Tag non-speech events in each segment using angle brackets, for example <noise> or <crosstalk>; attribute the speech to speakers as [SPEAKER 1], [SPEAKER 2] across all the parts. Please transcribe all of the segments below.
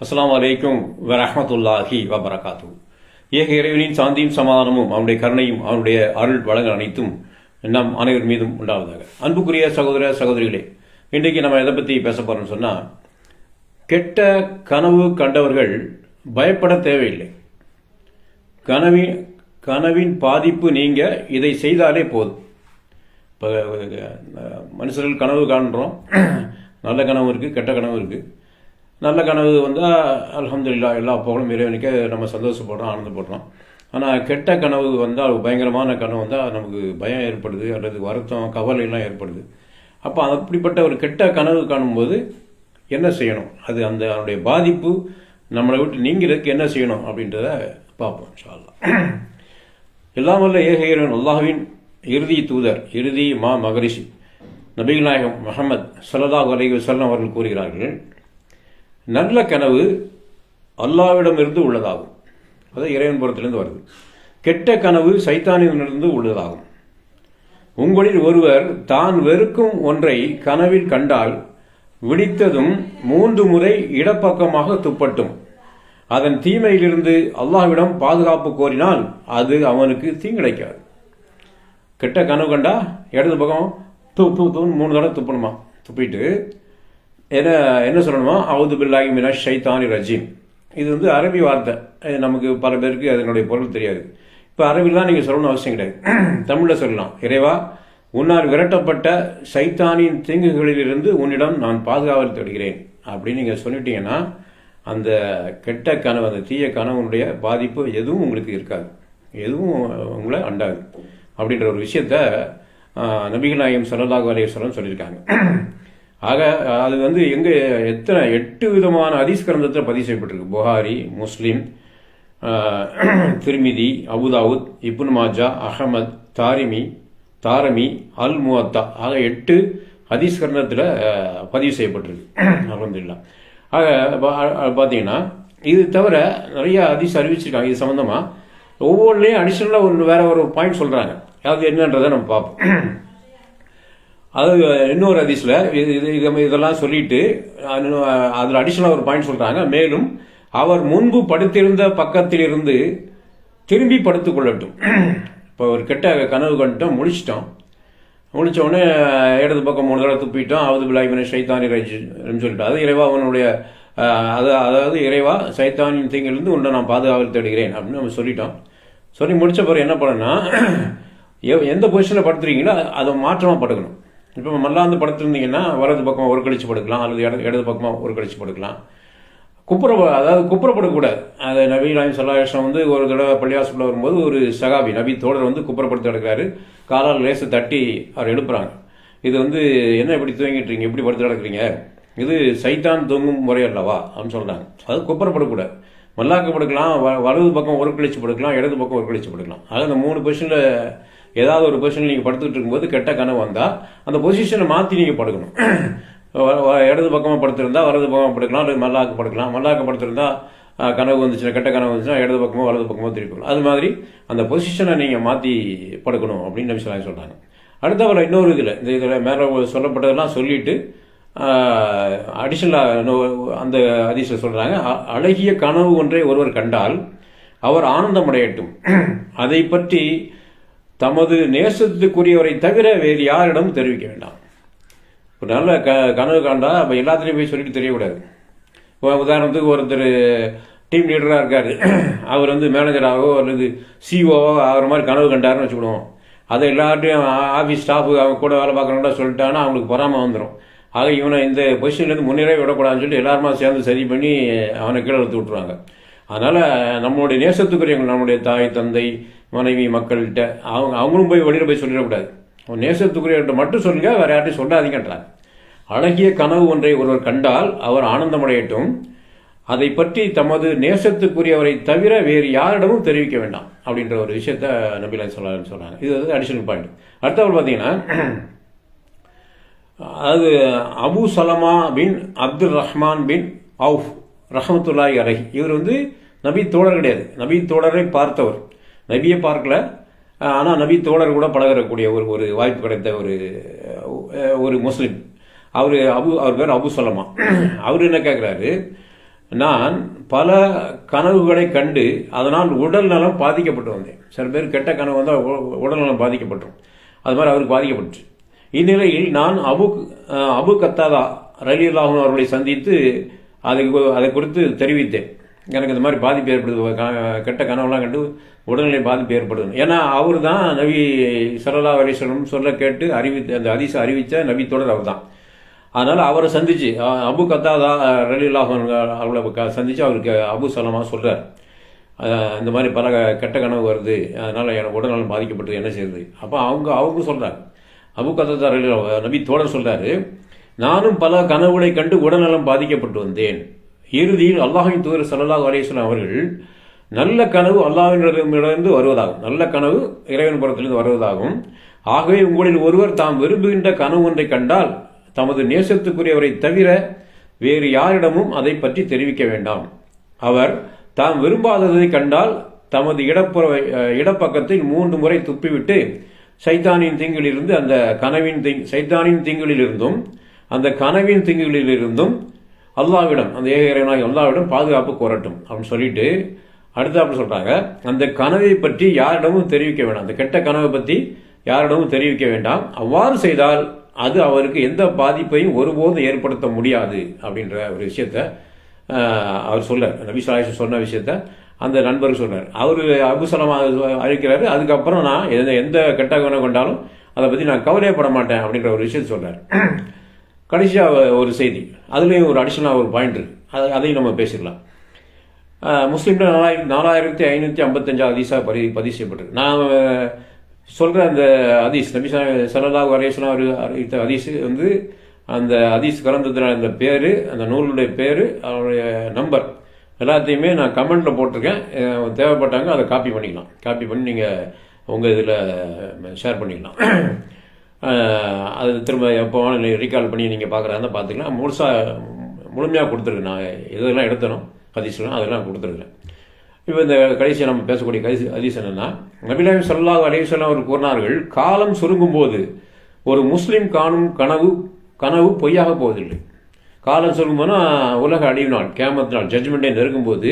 [SPEAKER 1] அஸ்லாம் வலைக்கும் வரஹமத்துல்லாஹி வபரகாத்து ஏக இறைவனின் சாந்தியும் சமாதானமும் அவனுடைய கருணையும் அவனுடைய அருள் வழங்கல் அனைத்தும் நம் அனைவர் மீதும் உண்டாவதாக. அன்புக்குரிய சகோதர சகோதரிகளே இன்றைக்கு நம்ம எதை பற்றி பேச போகிறோம்னு சொன்னால் கெட்ட கனவு கண்டவர்கள் பயப்பட தேவையில்லை. கனவின் கனவின் பாதிப்பு நீங்கள் இதை செய்தாலே போதும். இப்போ மனுஷர்கள் கனவு காண்றோம். <clears throat> நல்ல கனவு இருக்குது கெட்ட கனவு இருக்குது நல்ல கனவு வந்தால் அலமதுல்லா எல்லா புகழும் இறைவனுக்கே நம்ம சந்தோஷப்படுறோம் ஆனந்தப்படுறோம். ஆனால் கெட்ட கனவு வந்தால் பயங்கரமான கனவு வந்தால் நமக்கு பயம் ஏற்படுது அல்லது வருத்தம் கவலையெல்லாம் ஏற்படுது. அப்போ அப்படிப்பட்ட ஒரு கெட்ட கனவு காணும்போது என்ன செய்யணும்? அது அந்த அதனுடைய பாதிப்பு நம்மளை விட்டு நீங்கிறதுக்கு என்ன செய்யணும் அப்படின்றத பார்ப்போம் இன்ஷா எல்லாம் வல்ல ஏக இறைவன் அல்லாஹ்வின் இறுதி தூதர் இறுதி மா மகரிஷி. நபிகள் நாயகம் முகமது ஸல்லல்லாஹு அலைஹி அவர்கள் கூறுகிறார்கள் நல்ல கனவு அல்லாவிடமிருந்து உள்ளதாகும். அது இறைவன் புறத்திலிருந்து வருது. கெட்ட கனவு சைத்தானிடமிருந்து உள்ளதாகும். உங்களில் ஒருவர் தான் வெறுக்கும் ஒன்றை கனவில் கண்டால் விடித்ததும் மூன்று முறை இடப்பக்கமாக துப்பட்டும். அதன் தீமையிலிருந்து அல்லாஹ்விடம் பாதுகாப்பு கோரினால் அது அவனுக்கு தீங்கிழைக்காது. கெட்ட கனவு கண்டா இடது பக்கம் தூ தூ மூணு தடவை துப்பணுமா? துப்பிட்டு என்ன என்ன சொல்லணுமா? அவுது பில்லாகி மினா ஷைத்தானி ரஜீம். இது வந்து அரபி வார்த்தை. இது நமக்கு பல பேருக்கு அதனுடைய பொருள் தெரியாது. இப்போ அரபிலாம் நீங்கள் சொல்லணும்னு அவசியம் கிடையாது. <clears throat> தமிழில் சொல்லலாம். இறைவா உன்னால் விரட்டப்பட்ட சைத்தானின் தீங்குகளிலிருந்து உன்னிடம் நான் பாதுகாவல் தேடுகிறேன் அப்படின்னு நீங்கள் சொல்லிட்டீங்கன்னா அந்த கெட்ட கனவு அந்த தீய கனவுனுடைய பாதிப்பு எதுவும் உங்களுக்கு இருக்காது. எதுவும் உங்களை அண்டாது. அப்படின்ற ஒரு விஷயத்த நபிகள் நாயகம் ஸல்லல்லாஹு அலைஹி சொல்லியிருக்காங்க. <clears throat> ஆக அது வந்து எங்கே எத்தனை எட்டு விதமான ஹதீஸ் கிரந்தத்தில் பதிவு செய்யப்பட்டிருக்கு. புகாரி முஸ்லீம் திருமிதி அபுதாவுத் இப்னு மாஜா அஹமத் தாரிமி தாரமி அல் முவத்தா ஆக எட்டு ஹதீஸ் கிரந்தத்தில் பதிவு செய்யப்பட்டிருக்கு. அலமதுல்லா ஆக பார்த்தீங்கன்னா இது தவிர நிறைய ஹதீஸ் அறிவிச்சிருக்காங்க. இது சம்மந்தமாக ஒவ்வொன்றிலையும் அடிஷனலாக ஒன்று வேற ஒரு பாயிண்ட் சொல்கிறாங்க அது என்னன்றதை நம்ம பார்ப்போம். அது இன்னொரு ஹதீஸ்ல இது இது இதெல்லாம் சொல்லிட்டு அதில் அதுல அடிஷனல் ஒரு பாயிண்ட் சொல்கிறாங்க மேலும் அவர் முன்பு படுத்திருந்த பக்கத்திலிருந்து திரும்பி படுத்து கொள்ளட்டும். இப்போ ஒரு கெட்ட கனவு கண்டுட்டோம் முழிச்சிட்டோம். முழிச்ச இடது பக்கம் மூணு தடவை துப்பிட்டோம். அவது பிளாய்மனை சைத்தானி ரஜின்னு சொல்லிட்டு. அது இறைவா அவனுடைய அது அதாவது இறைவா சைத்தானின் தீங்கிலிருந்து உன்னை நான் பாதுகாவல் தேடுகிறேன் அப்படின்னு நம்ம சொல்லிட்டோம். சொல்லி முடித்த பிறகு என்ன பண்ணணும்னா எந்த பொசிஷனில் படுத்துறீங்களோ அதை மாற்றமாக படுக்கணும். இப்போ மல்லாந்து படுத்திருந்தீங்கன்னா வலது பக்கம் ஒரு கழிச்சு படுக்கலாம் அல்லது இடது இடது பக்கமாக ஒரு கழிச்சு படுக்கலாம். குப்புற அதாவது குப்புறப்படக்கூடாது. அது நபி நாயம் சல்லாஹம் வந்து ஒரு தடவை பள்ளியாசுல வரும்போது ஒரு சகாபி நபி தோழர் வந்து குப்புறப்படுத்தி கிடக்கிறாரு காலால் லேசை தட்டி அவர் எழுப்புறாங்க. இது வந்து என்ன இப்படி தூங்கிட்டு எப்படி இப்படி படுத்து கிடக்குறீங்க? இது சைத்தான் தூங்கும் முறை அல்லவா? அப்படின்னு சொல்கிறாங்க அது குப்புறப்படக்கூடாது. மல்லாக்க படுக்கலாம் வ- வலது பக்கம் ஒரு கழிச்சு படுக்கலாம் இடது பக்கம் ஒரு கழிச்சு படுக்கலாம். அதாவது அந்த மூணு பொசிஷனில் ஏதாவது ஒரு பொசிஷனில் நீங்கள் படுத்துக்கிட்டு இருக்கும்போது கெட்ட கனவு வந்தால் அந்த பொசிஷனை மாற்றி நீங்கள் படுக்கணும். <clears throat> இடது பக்கமாக படுத்திருந்தா வலது பக்கமாக படுக்கலாம் அல்லது மல்லாக்க படுக்கலாம். மல்லாக்க படுத்திருந்தா கனவு வந்துச்சுன்னா கெட்ட கனவு வந்துச்சுன்னா இடது பக்கமோ வலது பக்கமோ திருப்பிக்கலாம் அது மாதிரி அந்த பொசிஷனை நீங்கள் மாற்றி படுக்கணும் அப்படின்னு நபி சொல்லி சொல்கிறாங்க அடுத்தவரை இன்னொரு இதில் இந்த இதில் மேலே சொல்லப்பட்டதெல்லாம் சொல்லிட்டு அடிஷனலாக அந்த அதிசயம் சொல்கிறாங்க அழகிய கனவு ஒன்றை ஒருவர் கண்டால் அவர் ஆனந்தமடையட்டும். <clears throat> அதை பற்றி தமது நேசத்துக்குரியவரை தவிர வேறு யாரிடம் தெரிவிக்க வேண்டாம். ஒரு நல்ல க கனவு காண்டா அப்போ எல்லாத்துலேயும் போய் சொல்லிட்டு தெரியக்கூடாது. இப்போ உதாரணத்துக்கு ஒருத்தர் டீம் லீடராக இருக்கார். அவர் வந்து மேனேஜராகவோ அல்லது சிஓவோ ஆகிற மாதிரி கனவு கண்டாருன்னு வச்சுக்கிடுவோம் அதை எல்லார்ட்டையும் ஆஃபீஸ் ஸ்டாஃபு அவங்க கூட வேலை பார்க்குறவங்களா சொல்லிட்டாங்கன்னா அவங்களுக்கு பொறாமல் வந்துடும் ஆக இவனை இந்த பொசிஷன்லேருந்து முன்னேறே விடக்கூடாதுன்னு சொல்லிட்டு எல்லாருமா சேர்ந்து சரி பண்ணி அவனை கீழே எடுத்து விட்ருவாங்க அதனால் நம்மளுடைய நேசத்துக்குரியவங்க நம்முடைய தாய் தந்தை மனைவி மக்கள்கிட்ட அவங்க அவங்களும் போய் வெளியில் போய் சொல்லிடக்கூடாது. உன் நேசத்துக்குரியவர்கிட்ட மட்டும் சொல்லுங்க வேறு யார்ட்டையும் சொல்லாதீங்கன்றாங்க அழகிய கனவு ஒன்றை ஒருவர் கண்டால் அவர் ஆனந்தமடையட்டும். அதை பற்றி தமது நேசத்துக்குரியவரை தவிர வேறு யாரிடமும் தெரிவிக்க வேண்டாம் அப்படின்ற ஒரு விஷயத்த நபிலா சொல்ல சொல்கிறாங்க இது வந்து அடிஷனல் பாயிண்ட் அடுத்தவர் பார்த்தீங்கன்னா அதாவது Abu Salama bin Abdul Rahman bin Awf ரஹமத்துல்லாய் அலஹி. இவர் வந்து நபி தோழர் கிடையாது. நபி தோழரை பார்த்தவர். நபியை பார்க்கல. ஆனால் நபி தோழர் கூட பழகிறக்கூடிய ஒரு ஒரு வாய்ப்பு கிடைத்த ஒரு ஒரு முஸ்லீம். அவர் அபு அவர் பேர் அபு சொல்லமா அவர் என்ன கேட்குறாரு நான் பல கனவுகளை கண்டு அதனால் உடல் நலம் பாதிக்கப்பட்டு வந்தேன். சில பேர் கெட்ட கனவு வந்தால் உடல் நலம் பாதிக்கப்பட்டோம். அது மாதிரி அவருக்கு பாதிக்கப்பட்டு இந்நிலையில் நான் அபு அபு கத்தாதா ரலி அல்லாஹூன் அவர்களை சந்தித்து அதை அதை குறித்து தெரிவித்தேன். எனக்கு இந்த மாதிரி பாதிப்பு ஏற்படுது. க- கெட்ட கனவுலாம் கண்டு உடல்நிலை பாதிப்பு ஏற்படுது ஏன்னா அவர் தான் நபி சரலா அலிஸ்வரம் சொல்ல கேட்டு அறிவி அந்த அதிச அறிவித்த நபி தொடர் அவர் தான் அதனால் அவரை சந்தித்து அபு கத்தாதா ரலில்லாஹ் அவளை க- அவருக்கு அபு சலமா சொல்கிறார் இந்த மாதிரி பல கெட்ட கனவு வருது. அதனால் எனக்கு உடல்நலம் பாதிக்கப்பட்டது. என்ன செய்யுது அப்போ அவங்க அவங்க சொல்கிறாங்க அபு கத்தாதா ரலியல்லாஹு நபி தோழர் சொல்கிறாரு நானும் பல கனவுகளை கண்டு உடல்நலம் பாதிக்கப்பட்டு வந்தேன். இறுதியில் அல்லாஹின் தூதர் சல்லாஹ் அலேஸ்வன் அவர்கள் நல்ல கனவு அல்லாஹ்விடமிருந்து வருவதாகும். நல்ல கனவு இறைவன் புறத்திலிருந்து வருவதாகும். ஆகவே உங்களில் ஒருவர் தாம் விரும்புகின்ற கனவு ஒன்றை கண்டால் தமது நேசத்துக்குரியவரை தவிர வேறு யாரிடமும் அதை பற்றி தெரிவிக்க வேண்டாம். அவர் தாம் விரும்பாததை கண்டால் தமது இடப்புற இடப்பக்கத்தில் மூன்று முறை துப்பிவிட்டு சைத்தானின் திங்கிலிருந்து அந்த கனவின் திங் சைத்தானின் திங்கிலிருந்தும் அந்த கனவின் தீங்குகளிலிருந்தும் அல்லாவிடம் அந்த ஏக இறைவனாகி அல்லாவிடம் பாதுகாப்பு கோரட்டும் அப்படின்னு சொல்லிட்டு அடுத்தாப்புல சொல்கிறாங்க அந்த கனவை பற்றி யாரிடமும் தெரிவிக்க வேண்டாம். அந்த கெட்ட கனவை பற்றி யாரிடமும் தெரிவிக்க வேண்டாம். அவ்வாறு செய்தால் அது அவருக்கு எந்த பாதிப்பையும் ஒருபோதும் ஏற்படுத்த முடியாது அப்படின்ற ஒரு விஷயத்த அவர் சொல்கிறார் நபி ஸல்லல்லாஹு சொன்ன விஷயத்த அந்த நண்பர் சொன்னார். அவர் அபுசலமாக அழிக்கிறாரு. அதுக்கப்புறம் நான் எந்த எந்த கெட்ட கனவு கொண்டாலும் அதை பற்றி நான் கவலையப்பட மாட்டேன் அப்படின்ற ஒரு விஷயத்த சொல்கிறார் கடைசியாக ஒரு செய்தி. அதுலேயும் ஒரு அடிஷனலாக ஒரு பாயிண்ட் இருக்குது அதை அதையும் நம்ம பேசிடலாம். முஸ்லீமில் முஸ்லீம்ல நாலாயிரத்தி நாலாயிரத்தி ஐநூற்றி ஐம்பத்தஞ்சாவது ஹதீஸாக பரி பதிவு செய்யப்பட்டிருக்கு. நான் சொல்கிற அந்த ஹதீஸ் நபி சல்லாஹூ அலேஸ்லாம் அவர் அறிவித்த ஹதீஸ் வந்து அந்த ஹதீஸ் கலந்ததுல அந்த பேர் அந்த நூலுடைய பேர் அவருடைய நம்பர் எல்லாத்தையுமே நான் கமெண்ட்டில் போட்டிருக்கேன். தேவைப்பட்டாங்க அதை காப்பி பண்ணிக்கலாம். காப்பி பண்ணி நீங்கள் உங்கள் இதில் ஷேர் பண்ணிக்கலாம். அது திரும்ப எப்போ ரீகால் பண்ணி நீங்கள் பார்க்குறாருந்தா பார்த்துக்கலாம் முழுசாக முழுமையாக கொடுத்துருக்கு. நான் இதெல்லாம் எடுத்தனும். ஹதீஸ்லாம் அதெல்லாம் கொடுத்துருக்கேன் இப்போ இந்த கடைசியாக நம்ம பேசக்கூடிய கடைசி ஹதீஸ் என்னன்னா நபிலாயம் சல்லாஹ் அலையுசல்லாம் அவர் கூறினார்கள் காலம் சுருங்கும் போது ஒரு முஸ்லீம் காணும் கனவு கனவு பொய்யாக போவதில்லை. காலம் சுருங்கும்போதுனா உலக அழிவு நாள் கேமத் நாள் ஜட்ஜ்மெண்டே நெருங்கும்போது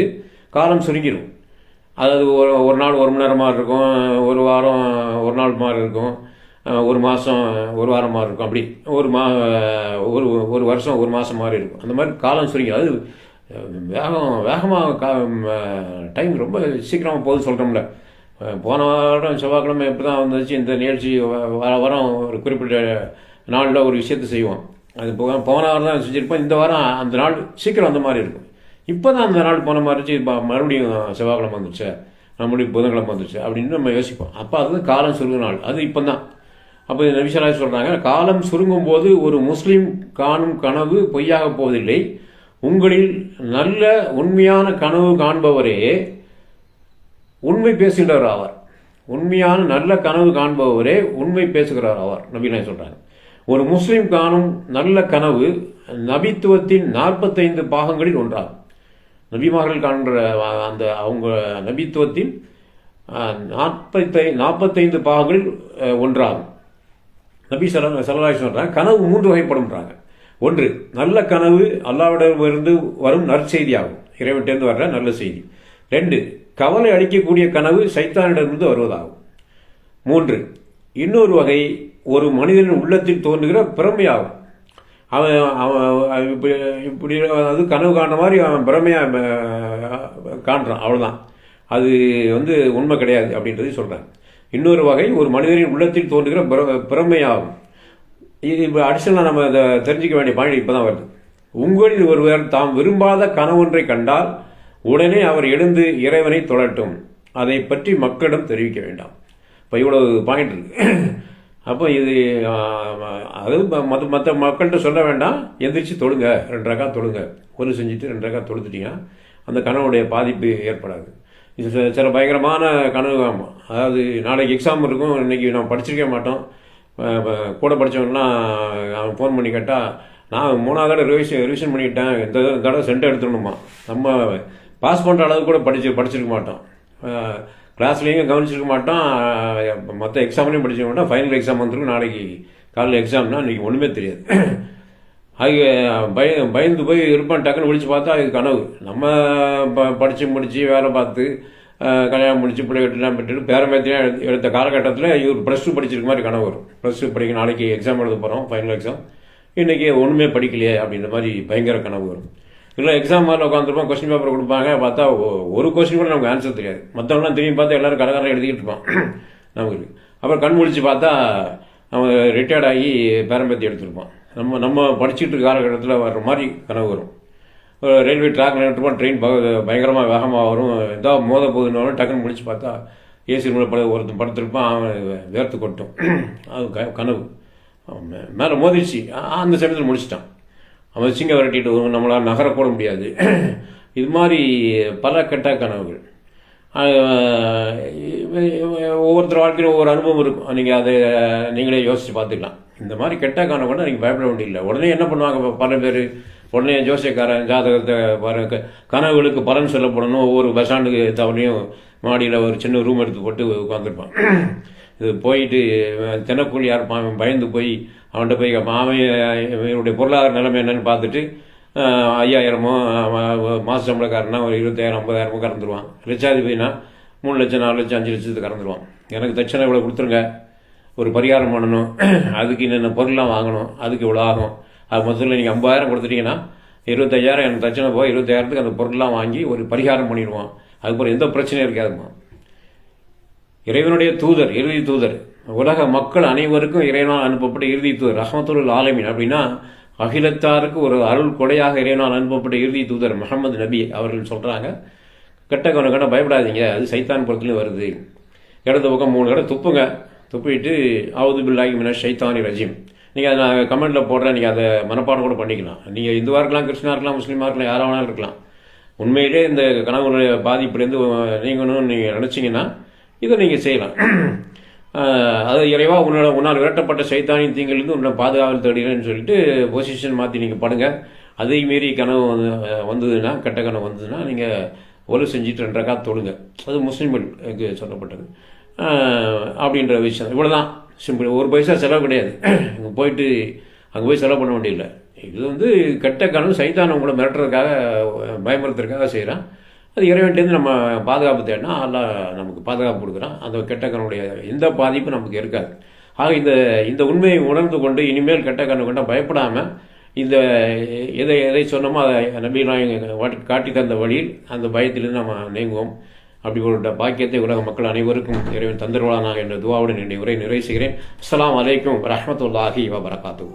[SPEAKER 1] காலம் சுருங்கிடும் அதாவது ஒரு ஒரு நாள் ஒரு மணி நேரம் மாதிரி இருக்கும் ஒரு வாரம் ஒரு நாள் மாதிரி இருக்கும். ஒரு மாதம் ஒரு வாரம் மாதிரி இருக்கும். அப்படி ஒரு மா ஒரு ஒரு வருஷம் ஒரு மாதம் மாதிரி இருக்கும். அந்த மாதிரி காலம் சுருங்கி அது வேகம் வேகமாக கா டைம் ரொம்ப சீக்கிரமாக போகுது சொல்கிறோம்ல போன வாரம் செவ்வாய்க்கிழமை எப்படி தான் வந்துச்சு இந்த நிகழ்ச்சி வர வாரம் ஒரு குறிப்பிட்ட நாளில் ஒரு விஷயத்தை செய்வோம். அது போக போன வாரம் தான் செஞ்சுருப்போம். இந்த வாரம் அந்த நாள் சீக்கிரம் அந்த மாதிரி இருக்கும். இப்போ தான் அந்த நாள் போன மாதிரி இருந்துச்சு, இப்போ மறுபடியும் செவ்வாய்க்கிழமை வந்துருச்சு. மறுபடியும் புதன்கிழமை வந்துருச்சு. அப்படின்னு நம்ம யோசிப்போம். அப்போ அது காலம் சுருங்கு நாள். அது இப்போ தான் அப்போ நபிசராஜ் சொல்கிறாங்க காலம் சுருங்கும் போது ஒரு முஸ்லீம் காணும் கனவு பொய்யாக போவதில்லை. உங்களில் நல்ல உண்மையான கனவு காண்பவரே உண்மை பேசுகின்றவர் ஆவார். உண்மையான நல்ல கனவு காண்பவரே உண்மை பேசுகிறார் ஆவார் நபிலாம் சொல்கிறாங்க ஒரு முஸ்லீம் காணும் நல்ல கனவு நபித்துவத்தின் நாற்பத்தைந்து பாகங்களில் ஒன்றாகும். நபிமார்கள் காண்கிற அந்த அவங்க நபித்துவத்தின் நாற்பத்தை நாற்பத்தைந்து பாகங்களில் ஒன்றாகும். நபி சல சலராய் சொல்கிறாங்க கனவு மூன்று வகைப்படும்ன்றாங்க. ஒன்று நல்ல கனவு அல்லாவிடமிருந்து வரும் நற்செய்தியாகும். இறைவன்கிட்டேருந்து வர்ற நல்ல செய்தி. ரெண்டு கவலை அளிக்கக்கூடிய கனவு சைத்தானிடமிருந்து வருவதாகும். மூன்று இன்னொரு வகை ஒரு மனிதனின் உள்ளத்தில் தோன்றுகிற பிரமையாகும். அவன் அவன் இப்படி இப்படி அதாவது கனவு காண்ற மாதிரி அவன் பிரமையாக காண்றான். அவ்வளோதான் அது வந்து உண்மை கிடையாது அப்படின்றதை சொல்கிறான் இன்னொரு வகை ஒரு மனிதரின் உள்ளத்தில் தோன்றுகிற பிரமையாகும் இது இப்போ அடிஷனலாக நம்ம அதை தெரிஞ்சுக்க வேண்டிய பாயிண்ட் இப்போ தான் வருது. உங்களில் ஒருவர் தாம் விரும்பாத கனவொன்றை கண்டால் உடனே அவர் எழுந்து இறைவனை தொழட்டும் அதை பற்றி மக்களிடம் தெரிவிக்க வேண்டாம். இப்போ இவ்வளவு பாயிண்ட் இருக்கு. <clears throat> அப்போ இது அது மற்ற மற்ற மக்கள்கிட்ட சொல்ல வேண்டாம். எந்திரிச்சு தொழுங்க. ரெண்டு ரகா தொழுங்க. ஒன்று செஞ்சுட்டு ரெண்டு ரகா தொழுத்துட்டீங்கன்னா அந்த கனவுடைய பாதிப்பு ஏற்படாது. இது சில- பயங்கரமான கனவு ஆமாம் அதாவது நாளைக்கு எக்ஸாம் இருக்கும் இன்னைக்கு நான் படிச்சிருக்க மாட்டோம். கூட படித்தவன்லாம் அவன் ஃபோன் பண்ணி கேட்டால் நான் மூணாவது தடவை ரிவிஷன் ரிவிஷன் பண்ணிக்கிட்டேன். இந்த தடவை- சென்டர் எடுத்துடணுமா? நம்ம பாஸ் பண்ணுற அளவுக்கு கூட படிச்சு படிச்சிருக்க மாட்டோம். கிளாஸ்லேயும் கவனிச்சிருக்க மாட்டோம். மற்ற எக்ஸாம்லேயும் படிச்சிருக்க மாட்டோம். ஃபைனல் எக்ஸாம் வந்துருக்கும் நாளைக்கு காலையில் எக்ஸாம்னா இன்றைக்கி ஒன்றுமே தெரியாது. அது பய பயந்து போய் இருப்பான் டக்குன்னு விழிச்சு பார்த்தா அது கனவு. நம்ம ப படித்து முடித்து வேலை பார்த்து கல்யாணம் முடிச்சு பிள்ளைகட்டெல்லாம் பெற்றுட்டு பேரம்பேத்திலாம் எடுத்த எடுத்த காலகட்டத்தில் இவர் ப்ளஸ் டூ படிச்சிருக்க மாதிரி கனவு வரும். ப்ளஸ் டூ படிக்க நாளைக்கு எக்ஸாம் எழுத போகிறோம் ஃபைனல் எக்ஸாம் இன்றைக்கி ஒன்றுமே படிக்கலையே அப்படின்ற மாதிரி பயங்கர கனவு வரும். இல்லை எக்ஸாம் மாதிரி உட்காந்துருப்போம் கொஸ்டின் பேப்பர் கொடுப்பாங்க பார்த்தா ஒரு கொஸ்டின் கூட நமக்கு ஆன்சர் தெரியாது. மற்றவங்களாம் திரும்பி பார்த்தா எல்லோரும் கரகரம் எழுதிக்கிட்டு இருப்பான். <clears throat> நமக்கு. அப்புறம் கண் முழிச்சு பார்த்தா அவன் ரிட்டையர்ட் ஆகி பேரம்பத்தி எடுத்திருப்பான் நம்ம நம்ம படிச்சுட்டு இருக்க காலகட்டத்தில் வர்ற மாதிரி கனவு வரும். ரயில்வே ட்ராக் நின்றுருப்போம் ட்ரெயின் பயங்கரமாக வேகமாக வரும். ஏதாவது மோத போகுதுன்னு டக்குன்னு முடிச்சு பார்த்தா ஏசி ரூமில் பட ஒருத்தன் படுத்திருப்பான் அவன் வேர்த்து கொட்டும். அது க- கனவு. மேலே மோதிச்சு அந்த சமயத்தில் முடிச்சிட்டான். அவன் சிங்க விரட்டிட்டு வரும் நம்மளால் நகரக்கூட முடியாது. இது மாதிரி பல கெட்ட கனவுகள். ஒவ்வொருத்தர் வாழ்க்கையில் ஒவ்வொரு அனுபவம் இருக்கும். நீங்கள் அதை நீங்களே யோசித்து பார்த்துக்கலாம். இந்த மாதிரி கெட்ட காரணம் கூட நீங்கள் பயப்பட வேண்டியதில்லை. உடனே என்ன பண்ணுவாங்க பல பேர்? உடனே ஜோசியக்காரன் ஜாதகத்தை பாருங்க கனவுகளுக்கு பலன் சொல்லப்படணும். ஒவ்வொரு பஸ் ஸ்டாண்டுக்கு தவணையும் மாடியில் ஒரு சின்ன ரூம் எடுத்து போட்டு உட்காந்துருப்பான் இது போயிட்டு இவன் தினக்கூலியாக இருப்பான் பயந்து போய் அவன்கிட்ட போய் அவன் இவனுடைய பொருளாதார நிலைமை என்னன்னு பார்த்துட்டு ஐயாயிரமோ மாத சம்பளக்காரனா ஒரு இருபத்தாயிரம் ஐம்பதாயிரமோ கறந்துருவான். லட்சாதிபதினா மூணு லட்சம் நாலு லட்சம் அஞ்சு லட்சத்துக்கு கறந்துருவான். எனக்கு தட்சணை இவ்வளோ கொடுத்துருங்க. ஒரு பரிகாரம் பண்ணணும். <clears throat> அதுக்கு என்னென்ன பொருள்லாம் வாங்கணும். அதுக்கு இவ்வளோ ஆகும். அது மொத்தத்தில் நீங்கள் ஐம்பதாயிரம் கொடுத்துட்டீங்கன்னா இருபத்தையாயிரம் எனக்கு தட்சணை போய் இருபத்தாயிரத்துக்கு அந்த பொருள்லாம் வாங்கி ஒரு பரிகாரம் பண்ணிடுவோம் அதுக்கப்புறம் எந்த பிரச்சனையும் இருக்காதுமா இறைவனுடைய தூதர் இறுதி தூதர். உலக மக்கள் அனைவருக்கும் இறைவனால் அனுப்பப்பட்ட இறுதி தூதர் ரஹமத்துல் ஆலமின். அப்படின்னா அகிலத்தாருக்கு ஒரு அருள் கொடையாக இறைவனால் அனுப்பப்பட்ட இறுதி தூதர் முகமது நபி அவர்கள் சொல்கிறாங்க கெட்ட கண்ண பயப்படாதீங்க. அது சைத்தான் புறத்துலேயும் வருது. இடது பக்கம் மூணு கடை துப்புங்க. துப்பிட்டு அவுது பில்லாகி மினா சைத்தானி ரஜீம். நீங்கள் அதை நான் கமெண்ட்டில் போடுறேன். நீங்கள் அதை மனப்பாடம் கூட பண்ணிக்கலாம். நீங்கள் இந்துவாக இருக்கலாம் கிறிஸ்டினாக இருக்கலாம் முஸ்லீமாக இருக்கலாம் யாராக வேணாலும் இருக்கலாம். உண்மையிலே இந்த கனவுடைய பாதிப்புலேருந்து நீங்கணும்னு நீங்கள் நினச்சிங்கன்னா இதை நீங்கள் செய்யலாம். அது இறைவா உன்னோட உன்னால் விரட்டப்பட்ட சைத்தானின் தீங்கிலிருந்து உன்னை பாதுகாவல் தேடுகிறேன்னு சொல்லிட்டு பொசிஷன் மாற்றி நீங்கள் படுங்க அதே மீறி கனவு வந்து வந்ததுன்னா கெட்ட கனவு வந்ததுன்னா நீங்கள் ஒலு செஞ்சுட்டு ரெண்டு தொழுங்க அது முஸ்லீம்களுக்கு சொல்லப்பட்டது. அப்படின்ற விஷயம். இவ்வளோதான் சிம்பிள் ஒரு பைசா செலவு கிடையாது. அங்கே போயிட்டு அங்கே போய் செலவு பண்ண வேண்டியதில்லை. இது வந்து கெட்ட கனவு சைத்தானை உங்களை மிரட்டுறதுக்காக பயமுறுத்துறதுக்காக செய்கிறான் அது இறைவன்ட்டேருந்து நம்ம பாதுகாப்பு தேடினா அல்லாஹ் நமக்கு பாதுகாப்பு கொடுக்குறான். அந்த கெட்ட கண்ணுடைய எந்த பாதிப்பும் நமக்கு இருக்காது. ஆக இந்த இந்த உண்மையை உணர்ந்து கொண்டு இனிமேல் கெட்ட கண்ணு பயப்படாமல் இந்த எதை எதை சொன்னோமோ அதை நபிலாம் காட்டி தந்த வழியில் அந்த பயத்திலிருந்து நம்ம நீங்குவோம். அப்படி ஒரு பாக்கியத்தை உலக மக்கள் அனைவருக்கும் இறைவன் தந்துருவானா என்ற துவாவுடன் என்னுடைய உரை நிறைவு செய்கிறேன். அஸ்லாம் வலைக்கும் ரஹமத்துல்லாஹி வபரகாத்து